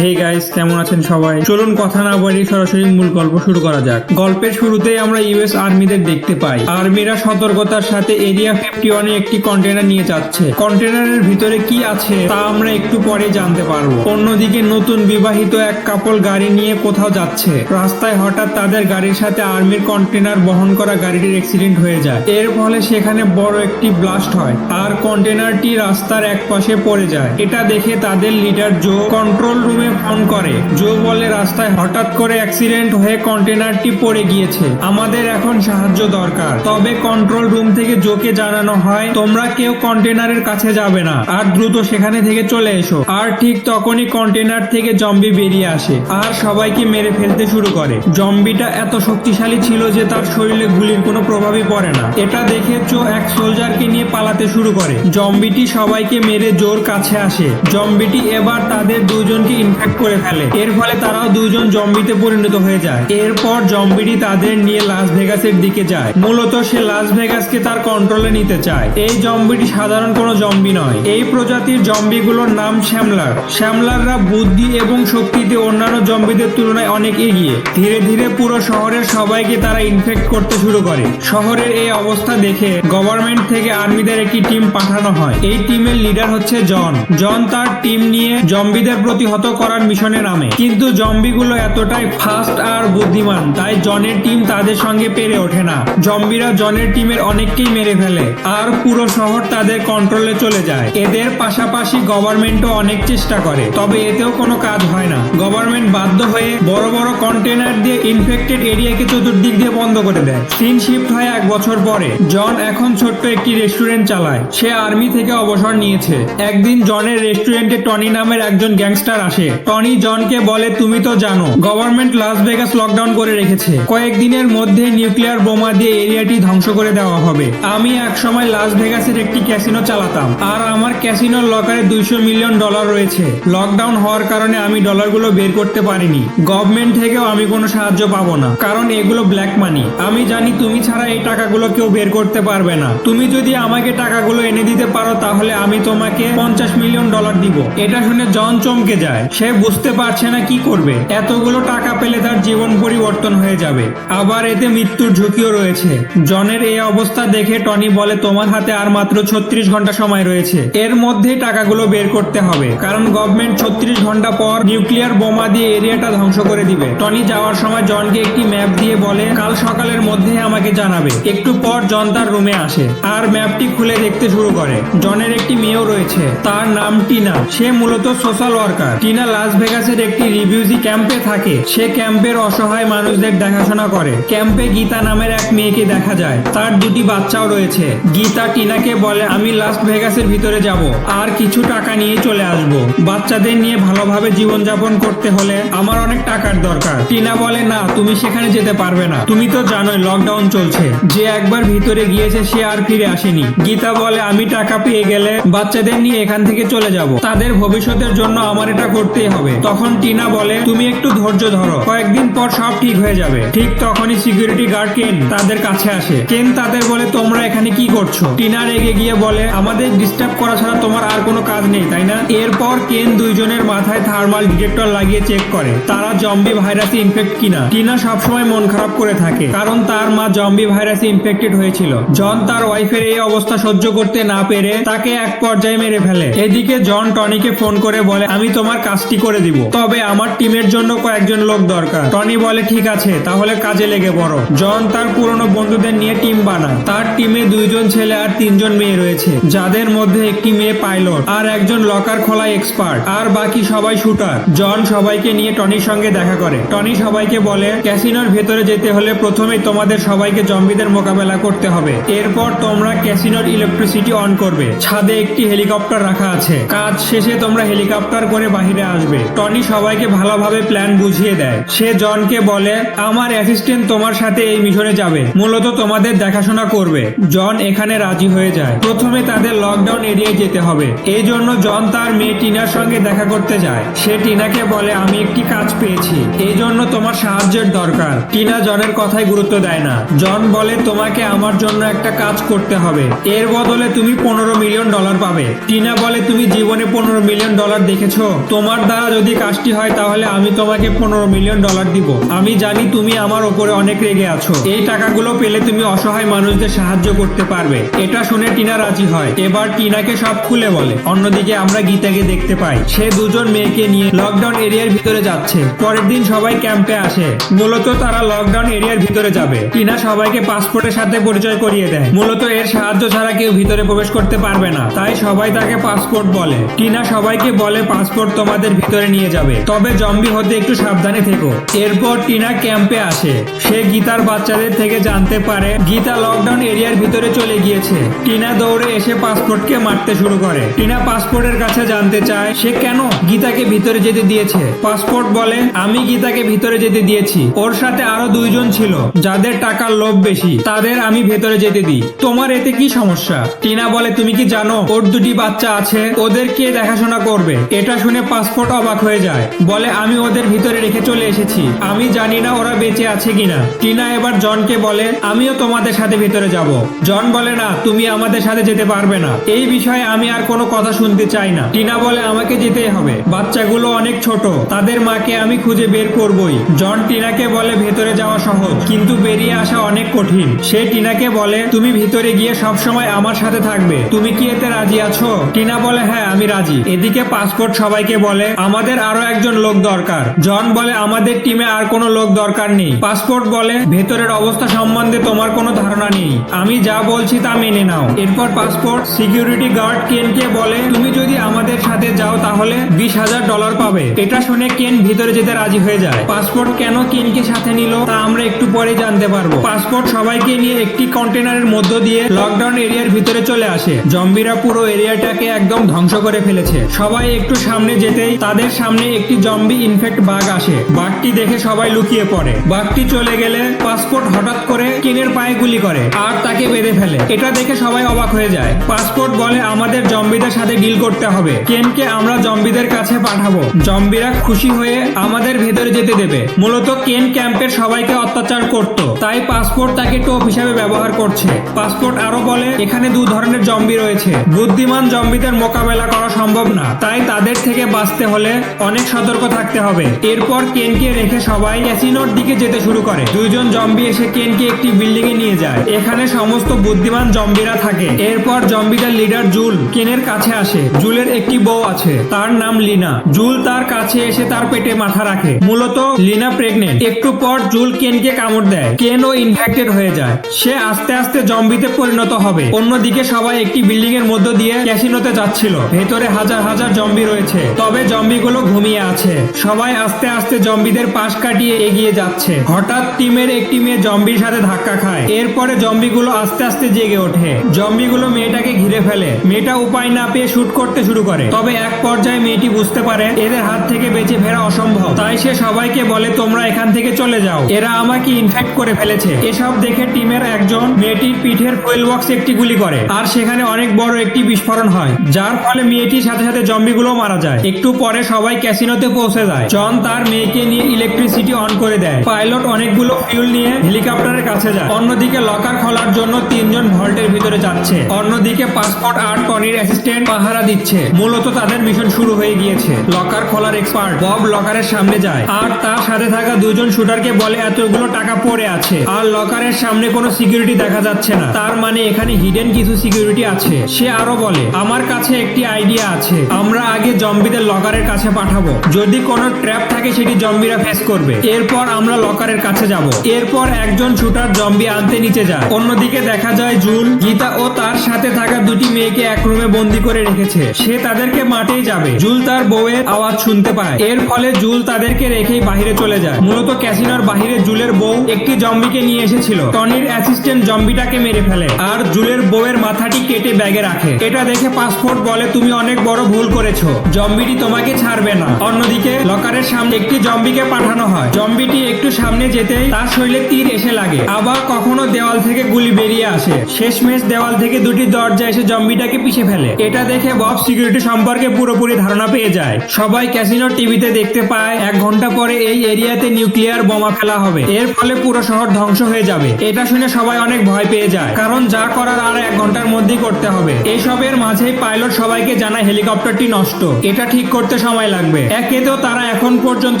Hey guys কেমন আছেন সবাই? চলুন কথা না বাড়িয়ে সরাসরি মূল গল্প শুরু করা যাক। গল্পের শুরুতেই আমরা ইউএস আর্মিদের দেখতে পাই। আর্মিরা সতর্কতার সাথে এরিয়া ফিফটি ওয়ানে একটি কন্টেনার নিয়ে যাচ্ছে। কন্টেনারের ভিতরে কি আছে, তা আমরা একটু পরে জানতে পারব। অন্যদিকে নতুন বিবাহিত এক কাপল গাড়ি নিয়ে কোথাও যাচ্ছে। রাস্তায় হঠাৎ তাদের গাড়ির সাথে আর্মির কন্টেনার বহন করা গাড়িটির অ্যাক্সিডেন্ট হয়ে যায়। এর ফলে সেখানে বড় একটি ব্লাস্ট হয়। আর কন্টেনারটি রাস্তার এক পাশে পড়ে যায়। এটা দেখে তাদের লিডার জো কন্ট্রোল রুমে ফোন করে। জো বলে, রাস্তায় হঠাৎ করে অ্যাক্সিডেন্ট হয়ে কন্টেনারটি পড়ে গিয়েছে। আমাদের এখন সাহায্য দরকার। তবে কন্ট্রোল রুম থেকে জোকে জানানো হয়, তোমরা কেউ কন্টেনারের কাছে যাবে না। আর দ্রুত সেখানে থেকে চলে এসো। আর ঠিক তখনই কন্টেনার থেকে জম্বি বেরিয়ে আসে। আর সবাইকে মেরে ফেলতে শুরু করে। জম্বিটা এত শক্তিশালী ছিল যে তার শরীরে গুলির কোনো প্রভাবই পড়ে না। এটা দেখে চো এক সোলজারকে নিয়ে পালাতে শুরু করে। জম্বিটি সবাইকে মেরে জোর কাছে আসে। জম্বিটি এবার তাদের দুজনকে ইনফেক্ট করে ফেলে। এর ফলে তারাও দুজন জম্বিতে পরিণত হয়ে যায়। এরপর জম্বিটি তাদের নিয়ে লাস ভেগাসের দিকে যায়। মূলত সে লাস ভেগাসকে তার কন্ট্রোলে নিতে চায়। এই জম্বিটি সাধারণ কোনো জম্বি নয়। এই প্রজাতির জম্বিগুলোর নাম শ্যামলার। শ্যামলাররা বুদ্ধি এবং শক্তিতে অন্যান্য জম্বিদের তুলনায় অনেক এগিয়ে। ধীরে ধীরে পুরো শহরের সবাইকে তারা ইনফেক্ট করতে শুরু করে। শহরের এই অবস্থা দেখে গভর্নমেন্ট থেকে আর্মিদের একটি টিম পাঠানো হয়। এই টিমের লিডার হচ্ছে জন জন তার টিম নিয়ে জম্বিদের প্রতিহত করার মিশনে নামে। কিন্তু জম্বিগুলো এতটাই ফাস্ট আর বুদ্ধিমান, তাই জনের টিম তাদের সঙ্গে পেরে ওঠে না। জম্বিরা জনের টিমের অনেককেই মেরে ফেলে, আর পুরো শহর তাদের কন্ট্রোলে চলে যায়। এদের পাশাপাশি গভর্নমেন্টও অনেক চেষ্টা করে, তবে এতেও কোনো কাজ হয় না। গভর্নমেন্ট বাধ্য হয়ে বড় বড় কন্টেনার দিয়ে ইনফেক্টেড এরিয়াকে চতুর্দিক দিয়ে বন্ধ করে দেয়। সিন শিফট হয় এক বছর পরে। জন এখন ছোট্ট একটি রেস্টুরেন্ট চালায়। সে আর্মি থেকে অবসর নিয়েছে। একদিন জনের রেস্টুরেন্টে টনি নামের একজন গ্যাংস্টার আসে। টনি জনকে বলে, তুমি তো জানো, গভর্নমেন্ট লাস ভেগাস লকডাউন করে রেখেছে। কয়েকদিনের মধ্যে নিউক্লিয়ার বোমা দিয়ে এরিয়াটি ধ্বংস করে দেওয়া হবে। আমি একসময় লাস ভেগাসের একটি ক্যাসিনো চালাতাম। আর আমার ক্যাসিনোর লকারে দুইশো মিলিয়ন ডলার রয়েছে। লকডাউন হওয়ার কারণে আমি ডলারগুলো বের করতে পারিনি। গভর্নমেন্ট থেকেও আমি কোনো সাহায্য পাবো না, কারণ এগুলো ব্ল্যাক মানি। আমি জানি তুমি ছাড়া এই টাকাগুলো কেউ বের করতে পারবে না। তুমি যদি আমাকে টাকাগুলো এনে দিতে পারো, তাহলে আমি তোমাকে পঞ্চাশ মিলিয়ন ডলার দিব। এটা শুনে জন চমকে যায়। সে বুঝতে পারছে না কি করবে। এতগুলো টাকা পেলে তার জীবন পরিবর্তন হয়ে যাবে। আবার এতে মৃত্যুর ঝুঁকিও রয়েছে। জনের এই অবস্থা দেখে টনি বলে, তোমার হাতে আর মাত্র ছত্রিশ ঘণ্টা সময় রয়েছে। এর মধ্যেই টাকাগুলো বের করতে হবে। কারণ গভর্নমেন্ট ছত্রিশ ঘণ্টা পর নিউক্লিয়ার বোমা দিয়ে এরিয়াটা ধ্বংস করে দিবে। টনি যাওয়ার সময় জনকে একটি ম্যাপ দিয়ে বলে, কাল সকালের মধ্যে আমাকে জানাবে। একটু পর জন তার রুমে আসে আর ম্যাপটি খুলে দেখতে শুরু করে। জনের একটি মেয়েও রয়েছে। তার নাম টিনা। সে মূলত সোশ্যাল ওয়ার্কার। টিনা লাস ভেগাসের একটি রিভিউজি ক্যাম্পে থাকে। সে ক্যাম্পের অসহায় মানুষদের দেখাশোনা করে। ক্যাম্পে গীতা নামের এক মেয়েকে দেখা যায়। তার দুটি বাচ্চাও রয়েছে। গীতা টিনাকে বলে, আমি লাস ভেগাসের ভিতরে যাব। আর কিছু টাকা নিয়ে চলে আসব। বাচ্চাদের নিয়ে ভালোভাবে জীবনযাপন করতে হলে আমার অনেক টাকার দরকার। টিনা বলে, না, তুমি সেখানে যেতে পারবে না। তুমি তো জানোই লকডাউন চলছে। যে একবার ভিতরে গিয়েছে, সে আর ফিরে আসেনি। গীতা বলে, আমি টাকা পেয়ে গেলে বাচ্চাদের নিয়ে এখান থেকে চলে যাব। তাদের ভবিষ্যতের জন্য আমার এটা করতেই হবে। তখন টিনা বলে, তুমি একটু ধৈর্য ধরো। কয়েকদিন পর সব ঠিক হয়ে যাবে। ঠিক তখনই সিকিউরিটি গার্ড কেন তাদের কাছে আসে। কেন তাদের বলে, তোমরা এখানে কি করছ? টিনা রেগে গিয়ে বলে, আমাদের ডিস্টার্ব করা ছাড়া তোমার আর কোনো কাজ নেই, তাই না? এরপর কেন দুইজনের মাথায় থার্মাল ডিটেক্টর লাগিয়ে চেক করে, তারা জম্বি ভাইরাসে ইনফেক্ট কিনা? টিনা সবসময় মন খারাপ করে থাকে, কারণ তার মা জম্বি ভাইরাসে ইনফেক্টেড হয়েছিল। জন তার ওয়াইফের এই অবস্থা সহ্য করতে না পেরে তাকে এক পর্যায়ে মেরে ফেলে। এদিকে জন টনিকে ফোন করে বলে, আমি তোমার কাজটি করে দিব। তবে আমার টিমের জন্য কয়েকজন লোক দরকার। টনি বলে, ঠিক আছে, তাহলে কাজে লেগে পড়ো। জন তার পুরনো বন্ধুদের নিয়ে টিম বানায়। তার টিমে দুইজন ছেলে আর তিনজন মেয়ে রয়েছে, যাদের মধ্যে একটি মেয়ে পাইলট আর একজন লকার খোলায় এক্সপার্ট আর বাকি সবাই শুটার। জন সবাইকে নিয়ে টনির সঙ্গে দেখা করে। টনি সবাইকে বলে, ক্যাসিনোর ভেতরে যেতে হলে প্রথমেই তোমাদের সবাইকে জম্বিদের মোকাবেলা করতে হবে। এরপর তোমরা ক্যাসিনোর ইলেকট্রিসিটি অন করবে। ছাদে একটি হেলিকপ্টার রাখা আছে। কাজ শেষে তোমরা হেলিকপ্টার করে বাহিরে আসবে। টনি সবাইকে ভালোভাবে প্ল্যান বুঝিয়ে দেয়। সে জনকে বলে, আমার অ্যাসিস্ট্যান্ট তোমার সাথে এই মিশনে যাবে। মূলত তোমাদের দেখাশোনা করবে। জন এখানে রাজি হয়ে যায়। প্রথমে তাদের লকডাউন এরিয়ায় যেতে হবে। এই জন্য জন তার মেয়ে টিনার সঙ্গে দেখা করতে যায়। সে টিনাকে বলে, আমি একটি কাজ পেয়েছি। এই জন্য তোমার সাহায্যের দরকার। টিনা জনের কথায় গুরুত্ব দেয় না। জন বলে, তোমাকে আমার জন্য একটা কাজ করতে হবে। এর বদলে তুমি পনেরো মিলিয়ন ডলার পাবে। টিনা বলে, তুমি জীবনে পনেরো মিলিয়ন ডলার দেখেছ? তোমার দ্বারা যদি কাজটি হয় তাহলে আমি তোমাকে পনেরো মিলিয়ন ডলার দিব। আমি জানি তুমি আমার ওপরে অনেক রেগে আছো। এই টাকাগুলো পেলে তুমি অসহায় মানুষদের সাহায্য করতে পারবে। এটা শুনে টিনা রাজি হয়। এবার টিনাকে সব খুলে বলে। অন্যদিকে আমরা গীতাকে দেখতে পাই। সে দুজন মেয়েকে নিয়ে লকডাউন এরিয়ার ভিতরে যাচ্ছে। পরের দিন সবাই ক্যাম্পে আসে। মূলত তারা লকডাউন এরিয়ার ভিতরে যাবে। টিনা সবাইকে পাসপোর্টের সাথে পরিচয় করিয়ে দেয়। মূলত এর সাহায্য ছাড়া কেউ ভিতরে প্রবেশ করতে পারবে না। তাই সবাই তাকে পাসপোর্ট বলে। টিনা সবাইকে বলে পাসপোর্ট তোমাদের ভিতরে নিয়ে যাবে। তবে জম্বি হতে একটু সাবধানে থেকো। এরপর টিনা ক্যাম্পে আসে। সে গীতার বাচ্চাদের থেকে জানতে পারে, গীতা লকডাউন এরিয়ার ভিতরে চলে গিয়েছে। টিনা দৌড়ে এসে পাসপোর্টকে মারতে শুরু করে। টিনা পাসপোর্টের কাছে জানতে চায়, সে কেন গীতাকে ভিতরে যেতে দিয়েছে? পাসপোর্ট বলে, আমি গীতাকে ভিতরে যেতে দিয়েছি। ওর সাথে আরও দুইজন ছিল, যাদের টাকার লোভ বেশি। তাদের আমি ভেতরে যেতে দিই। তোমার এতে কি সমস্যা? টিনা বলে, তুমি কি জানো, ওর দুটি বাচ্চা আছে। ওদের কে দেখাশোনা করবে। এটা শুনে পাসপোর্ট অবাক হয়ে যায়। বলে, আমি ওদের ভিতরে রেখে চলে এসেছি। আমি জানি না ওরা বেঁচে আছে কিনা। টিনা এবার জনকে বলে, আমিও তোমাদের সাথে ভিতরে যাব। জন বলে, না, তুমি আমাদের সাথে যেতে পারবে না। এই বিষয়ে আমি আর কোনো কথা শুনতে চাই না। টিনা বলে, আমাকে যেতেই হবে। বাচ্চাগুলো অনেক ছোট। তাদের মাকে আমি খুঁজে বের করবই। জন টিনাকে বলে, ভেতরে যাওয়া সহজ, কিন্তু বেরিয়ে আসা অনেক কঠিন। সে টিনাকে বলে, তুমি ভিতরে গিয়ে সব সময় আমার সাথে থাকবে। তুমি কি এতে রাজি আছো? টিনা বলে হ্যাঁ আমি রাজি। এদিকে পাসপোর্ট সবাইকে বলে আমাদের আরও একজন লোক দরকার। জন বলে, আমাদের টিমে আর কোনো লোক দরকার নেই। পাসপোর্ট বলে, ভেতরের অবস্থা সম্বন্ধে তোমার কোনো ধারণা নেই। আমি যা বলছি তা মেনে নাও। এরপর পাসপোর্ট, সিকিউরিটি গার্ড কেনকে বলে, তুমি যদি আমাদের সাথে যাও তাহলে বিশ হাজার ডলার পাবে। এটা শুনে কেন ভিতরে যেতে রাজি হয়ে যায়। পাসপোর্ট কেন কেনকে সাথে নিল, তা আমরা একটু পরে জানতে পারব। পাসপোর্ট সবাইকে নিয়ে একটি কন্টেনারের মধ্য দিয়ে লকডাউন এরিয়ার ভিতরে চলে আসে। জম্বিরা পুরো এরিয়াটাকে একদম ধ্বংস করে ফেলেছে। সবাই একটু সামনে যেতেই তাদের সামনে একটি জম্বি ইনফেক্ট বাঘ আসে। বাঘটি দেখে সবাই লুকিয়ে পড়ে। বাঘটি চলে গেলে পাসপোর্ট হঠাৎ করে কেনের পায়ে গুলি করে আর তাকে বেঁধে ফেলে। এটা দেখে সবাই অবাক হয়ে যায়। পাসপোর্ট বলে আমাদের জম্বিদের সাথে ডিল করতে হবে। কেনকে আমরা জম্বিদের কাছে পাঠাবো? জম্বিরা খুশি হয়ে আমাদের ভেতরে যেতে দেবে। মূলত কেন ক্যাম্পের সবাইকে অত্যাচার করত। তাই পাসপোর্ট তাকে টোপ হিসাবে ব্যবহার করছে। পাসপোর্ট আরও বলে, এখানে দু ধরনের জম্বি রয়েছে। বুদ্ধিমান জম্বিদের মোকাবেলা করা সম্ভব না। তাই তাদের থেকে বাঁচতে হলে অনেক সতর্ক থাকতে হবে। এরপর কেনকে রেখে সবাই ক্যাসিনোর দিকে যেতে শুরু করে। দুইজন জম্বি এসে কেনকে একটি বিল্ডিং এ নিয়ে যায়। এখানে সমস্ত বুদ্ধিমান জম্বিরা থাকে। এরপর জম্বিদের লিডার জুল কেনের কাছে আসে। জুলের একটি বউ আছে, তার নাম লিনা। জুল তার কাছে এসে তার পেটে মাথা রাখে। মূলত লিনা প্রেগনেন্ট একটু পর জুল কেনকে কামড় দেয়। কেনও ইনফেক্টেড হয়ে যায়। সে আস্তে আস্তে জম্বিতে পরিণত হবে। অন্যদিকে সবাই একটি বিল্ডিং এর মধ্য দিয়ে ক্যাসিনোতে যাচ্ছিল। ভেতরে হাজার হাজার জম্বি রয়েছে। তবে জম্বিগুলো ঘুমিয়ে আছে। সবাই আস্তে আস্তে জম্বিদের পাশ কাটিয়ে এগিয়ে যাচ্ছে। হঠাৎ টিমের একটি মেয়ে জম্বির সাথে ধাক্কা খায়। এরপরে জম্বিগুলো আস্তে আস্তে জেগে ওঠে। জম্বিগুলো মেয়েটাকে ঘিরে ফেলে। মেয়েটা উপায় না পেয়ে শুট করতে শুরু করে। তবে এক পর্যায়ে মেয়েটি বুঝতে পারে, এদের হাত থেকে বেঁচে ফেরা অসম্ভব। তাই সে সবাইকে বলে, তোমরা এখান থেকে চলে যাও। এরা আমাকে ইনফেক্ট করে ফেলেছে। এসব দেখে টিমের একজন মেয়েটির পিঠের ফুয়েল বক্স একটি গুলি করে। আর সেখানে অনেক বড় একটি বিস্ফোরণ হয়, যার ফলে মেয়েটির সাথে সাথে জম্বিগুলো মারা যায়। একটু পরে সবাই ক্যাসিনোতে পৌঁছে যায়। জন তার মেয়েকে নিয়ে ইলেকট্রিসিটি অন করে দেয়। পাইলট অনেকগুলো ফিউল নিয়ে হেলিকপ্টারের কাছে যায়। অন্যদিকে লকার খোলার জন্য তিনজন ভল্টের ভিতরে যাচ্ছে। অন্যদিকে পাসপোর্ট আর টনির অ্যাসিস্ট্যান্ট পাহারা দিচ্ছে। মূলত তাদের মিশন শুরু হয়ে গিয়েছে। লকার খোলার এক্সপার্ট বব লকারের সামনে যায়। আর তার সাথে থাকা দুজন শুটারকে বলে, এতগুলো টাকা পড়ে আছে। আর লকারের সামনে কোনো সিকিউরিটি দেখা যাচ্ছে না। তার মানে এখানে হিডেন কিছু সিকিউরিটি আছে। সে আরও বলে, আমার কাছে একটি আইডিয়া আছে। আমরা আগে জম্বিদের লকারের কাছে পাঠাবো। যদি কোনো ট্র্যাপ থাকে, সেটি জম্বিরা ফেস করবে। এরপর আমরা লকারের কাছে যাব। এরপর একজন শুটার জম্বি আনতে নিচে যায়। অন্যদিকে দেখা যায় জুল, গীতা ও তার সাথে থাকা দুটি মেয়েকে এক রুমে বন্দি করে রেখেছে। সে তাদেরকে মাঠেই যাবে। জুল তার বউয়ের আওয়াজ শুনতে পায়। এর ফলে জুল তাদেরকে রেখেই বাহিরে চলে যায়। মূলত ক্যাসিনোর বাহিরে জুলের বউ একটি জম্বিকে নিয়ে এসেছিল। টনির অ্যাসিস্ট্যান্ট জম্বিটাকে মেরে ফেলে। আর জুলের বউয়ের মাথাটি কেটে ব্যাগে রাখে। এটা দেখে পাসপোর্ট বলে, তুমি অনেক বড় ভুল করেছ। জম্বিটি তোমাকে ছাড়বে না। অন্যদিকে লকারের সামনে একটি জম্বিকে পাঠানো হয়। জম্বিটি একটু সামনে যেতেই তার শরীরে তীর এসে লাগে। আবার কখনো দেওয়াল থেকে গুলি বেরিয়ে আসে। শেষমেশ দেওয়াল থেকে দুটি দরজা এসে জম্বিটাকে পিষে ফেলে। এটা দেখে বব সিকিউরিটি সম্পর্কে পুরোপুরি ধারণা পেয়ে যায়। সবাই ক্যাসিনো টিভিতে দেখতে পায়, এক ঘণ্টা পরে এই এরিয়াতে নিউক্লিয়ার বোমা ফেলা হবে। এর ফলে পুরো শহর ধ্বংস হয়ে যাবে। এটা শুনে সবাই অনেক ভয় পেয়ে যায়। কারণ যা করার আর এক ঘণ্টার মধ্যেই করতে হবে। এইসবের মাঝেই পাইলট সবাইকে জানায় হেলিকপ্টারটি নষ্ট। এটা ঠিক করতে করতে সময় লাগবে। একে তো তারা এখন পর্যন্ত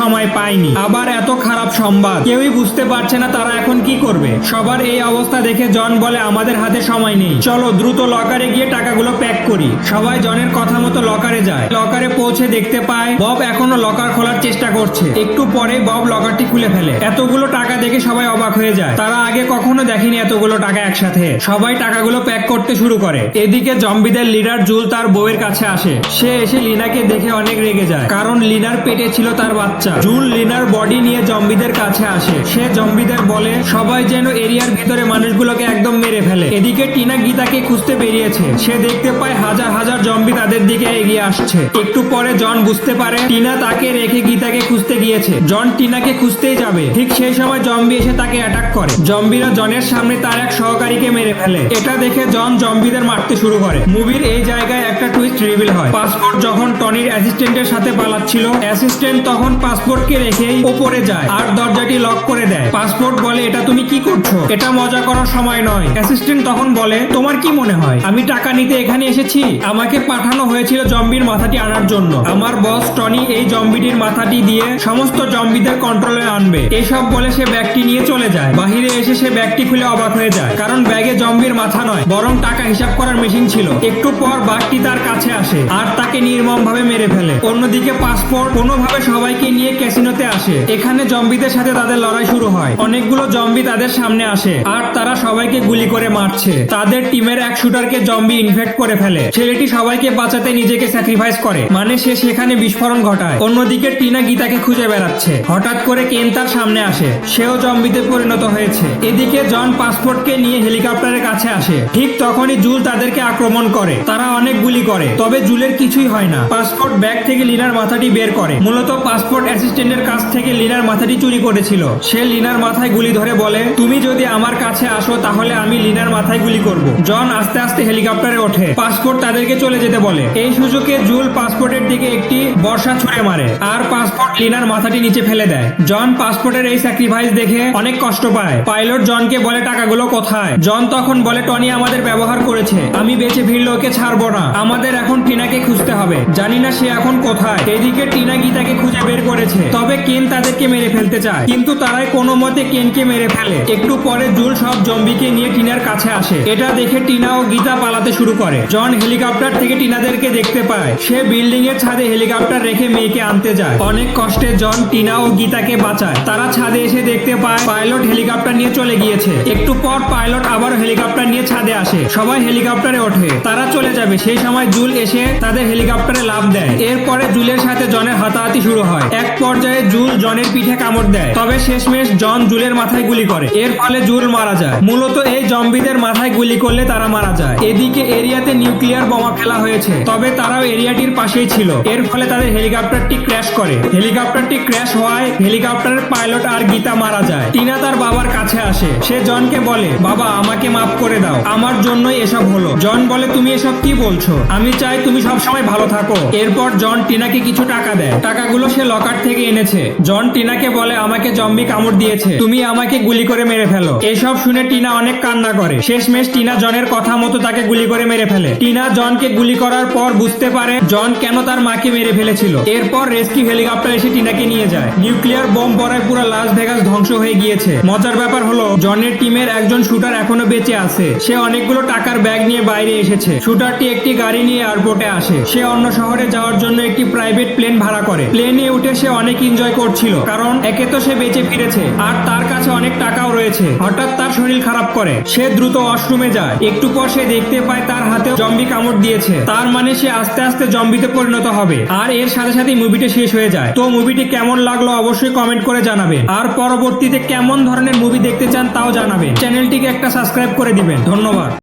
সময় পায়নি। আবার এত খারাপ সংবাদ। কেউই বুঝতে পারছে না তারা এখন কি করবে। সবার এই অবস্থা দেখে জন বলে, আমাদের হাতে সময় নেই। চলো দ্রুত লকারে গিয়ে টাকাগুলো প্যাক করি। সবাই জনের কথা মতো লকারে যায়। লকারে পৌঁছে দেখতে পায়, বব এখনও লকার খোলার চেষ্টা করছে। একটু পরে বব লকারটি খুলে ফেলে। এতগুলো টাকা দেখে সবাই অবাক হয়ে যায়। তারা আগে কখনো দেখেনি এতগুলো টাকা একসাথে। সবাই টাকাগুলো প্যাক করতে শুরু করে। এদিকে জম্বিদের লিডার জুল তার বউয়ের কাছে আসে। সে এসে লিনাকে দেখে অনেক রেগে যায়। কারণ লিনার পেটে ছিল তার বাচ্চা। জুল লিনার বডি নিয়ে জম্বিদের কাছে আসে। সে জম্বিদের বলে, সবাই যেন এরিয়ার ভিতরে মানুষগুলোকে একদম মেরে ফেলে। এদিকে টিনা গীতাকে খুঁজতে বেরিয়েছে। সে দেখতে পায় হাজার হাজার জম্বি তাদের দিকে এগিয়ে আসছে। একটু পরে জন বুঝতে পারে, টিনা তাকে রেখে গীতাকে খুঁজতে গিয়েছে। জন টিনাকে খুঁজতেই যাবে। ঠিক সেই সময় জম্বি এসে তাকে অ্যাটাক করে। জম্বিরা জনের সামনে তার এক সহকারীকে মেরে ফেলে। এটা দেখে জন জম্বিদের মারতে শুরু করে। মুভির এই জায়গায় একটা টুইস্ট রিভিল হয়। পাসপোর্ট যখন টনির অ্যাসিস্ট্যান্টের সাথে পালাচ্ছিল। অ্যাসিস্ট্যান্ট তখন পাসপোর্টকে রেখেই ওপরে যায় আর দরজাটি লক করে দেয়। পাসপোর্ট বলে, এটা তুমি কি করছ? এটা মজা করার সময় নয়। অ্যাসিস্ট্যান্ট তখন বলে, তোমার কি মনে হয়? আমি টাকা নিতে এখানে এসেছি? আমাকে পাঠানো হয়েছিল জম্বির মাথাটি আনার জন্য। আমার বস টনি এই জম্বিটির মাথাটি দিয়ে সমস্ত জম্বিদের কন্ট্রোলে আনবে। এসব বলে সে ব্যাগটি নিয়ে চলে যায়। বাহিরে এসে সে ব্যাগটি খুলে অবাক হয়ে যায়। কারণ ব্যাগে জম্বির মাথা নয়, বরং টাকা হিসাব করার মেশিন ছিল। একটু পর বাঘটি তার কাছে আসে আর তাকে নির্মম ভাবে মেরে ফেলে। অন্যদিকে পাসপোর্ট কোনোভাবে সবাইকে নিয়ে ক্যাসিনোতে আসে। এখানে জম্বিদের সাথে তাদের লড়াই শুরু হয়। অনেকগুলো জম্বি তাদের সামনে আসে আর তারা সবাইকে গুলি করে মারছে। তাদের টিমের এক শুটারকে জম্বি ইনফেক্ট করে ফেলে। ছেলেটি সবাইকে বাঁচাতে নিজেকে স্যাক্রিফাইস করে। মানে সে সেখানে বিস্ফোরণ ঘটায়। অন্যদিকে টিনা গীতাকে খুঁজে বেড়াচ্ছে। হঠাৎ করে কেন তার সামনে আসে। সেও জম্বিতে পরিণত হয়েছে। এদিকে জন পাসপোর্টকে নিয়ে হেলিকপ্টারের কাছে আসে। ঠিক তখনই জুল তাদেরকে আক্রমণ করে। তারা অনেক গুলি করে। তবে জুলের কিছুই হয় না। পাসপোর্ট ব্যাগ থেকে লিনার মাথাটি বের করে। মূলত পাসপোর্ট অ্যাসিস্ট্যান্টের কাছ থেকে লিনার মাথাটি চুরি করেছিল। সে লিনার মাথায় গুলি ধরে বলে, তুমি যদি আমার কাছে আসো তাহলে আমি লিনার মাথায় গুলি করব। জন আস্তে আস্তে হেলিকপ্টারে ওঠে। পাসপোর্ট তাদেরকে চলে যেতে বলে। এই সুযোগে জুল পাসপোর্টের দিকে একটি বর্ষা ছুঁড়ে মারে আর পাসপোর্ট লিনার মাথাটি নিচে ফেলে দেয়। জন পাসপোর্টের এই স্যাক্রিফাইস দেখে অনেক কষ্ট পায়। পাইলট জনকে বলে, টাকাগুলো কোথায়? জন তখন বলে, টনি আমাদের ব্যবহার করেছে। আমি বেঁচে ফিরলে ওকে ছাড়বো না। আমাদের এখন টিনাকে খুঁজতে হবে। জানি না সে এখন কোথায়? এদিকে টিনা গীতাকে খুঁজে বের করেছে। তবে কেন তাদেরকে মেরে ফেলতে চায়? কিন্তু তারাই কোনো মতে কেনকে মেরে ফেলে। একটু পরে জুল সব জম্বিকে নিয়ে টিনার কাছে আসে। এটা দেখে টিনা ও গীতা পালাতে শুরু করে। জন হেলিকপ্টার থেকে টিনাদেরকে দেখতে পায়। সে বিল্ডিং এর ছাদে হেলিকপ্টার রেখে মেয়েকে আনতে যায়। অনেক কষ্টে জন টিনা ও গীতাকে বাঁচায়। তারা ছাদে এসে দেখতে পায়, পাইলট হেলিকপ্টার নিয়ে চলে গিয়েছে। একটু পর পাইলট আবার হেলিকপ্টার নিয়ে ছাদে আসে। সবাই হেলিকপ্টারে ওঠে। তারা চলে যাবে। সেই সময় জুল এসে তাদের হেলিকপ্টারে লাভ দেয়। এরপরে জুলের সাথে জনের হাতাহাতি শুরু হয়। এক পর্যায়ে জুল জনের পিঠে কামড় দেয়। তবে শেষমেশ জন জুলের মাথায় গুলি করে। এর ফলে জুল মারা যায়। মূলত এই জম্বিদের মাথায় গুলি করলে তারা মারা যায়। এদিকে এরিয়াতে নিউক্লিয়ার বোমা ফেলা হয়েছে। তবে তারাও এরিয়াটির পাশেই ছিল। এর ফলে তাদের হেলিকপ্টারটি ক্র্যাশ করে। হেলিকপ্টারটি ক্র্যাশ হওয়ায় হেলিকপ্টারের পাইলট আর গীতা মারা যায়। টিনা তার বাবার কাছে আসে। সে জনকে বলে, বাবা, আমাকে মাফ করে দাও। আমার জন্যই এসব হলো। জন বলে, তুমি এসব কি বলছো? আমি চাই তুমি সব সময় ভালো থাকো। এরপর জন টিনাকে কিছু টাকা দেয়। টাকাগুলো সে লকার থেকে এনেছে। জন টিনাকে বলে, আমাকে জম্বি কামড় দিয়েছে। তুমি আমাকে গুলি করে মেরে ফেলো। এসব শুনে টিনা অনেক কান্না করে। শেষমেশ টিনা জনের কথা মতো তাকে গুলি করে মেরে ফেলে। টিনা জনকে গুলি করার পর বুঝতে পারে, জন কেন তার মাকে মেরে ফেলেছিল। এরপর রেস্কিউ হেলিকপ্টার এসে টিনাকে নিয়ে যায়। নিউক্লিয়ার বোম পড়ায় পুরো লাস ভেগাস ধ্বংস হয়ে গিয়েছে। মজার ব্যাপার হলো, জনের টিমের একজন শুটার এখনও বেঁচে আছে। সে অনেকগুলো টাকার ব্যাগ নিয়ে বাইরে এসেছে। শুটারটি একটি গাড়ি নিয়ে এয়ারপোর্টে আসে। সে অন্য শহরে যাওয়ার জন্য একটি প্রাইভেট প্লেন ভাড়া করে। প্লেনে উঠে সে অনেক এনজয় করছিল, কারণ একে তো সে বেঁচে ফিরেছে, আর তার কাছে অনেক টাকাও রয়েছে। হঠাৎ তার শরীর খারাপ করে, সে দ্রুত ওয়াশরুমে যায়। একটু পর সে দেখতে পায় তার হাতে জম্বি কামড় দিয়েছে। তার মানে সে আস্তে আস্তে জম্বিতে পরিণত হবে। আর এর সাথে সাথে মুভিটি শেষ হয়ে যায়। তো মুভিটি কেমন লাগল অবশ্যই কমেন্ট করে জানাবেন আর পরবর্তীতে কেমন ধরনের মুভি দেখতে চান তাও জানাবেন চ্যানেলটিকে একটা সাবস্ক্রাইব করে দিবেন। ধন্যবাদ।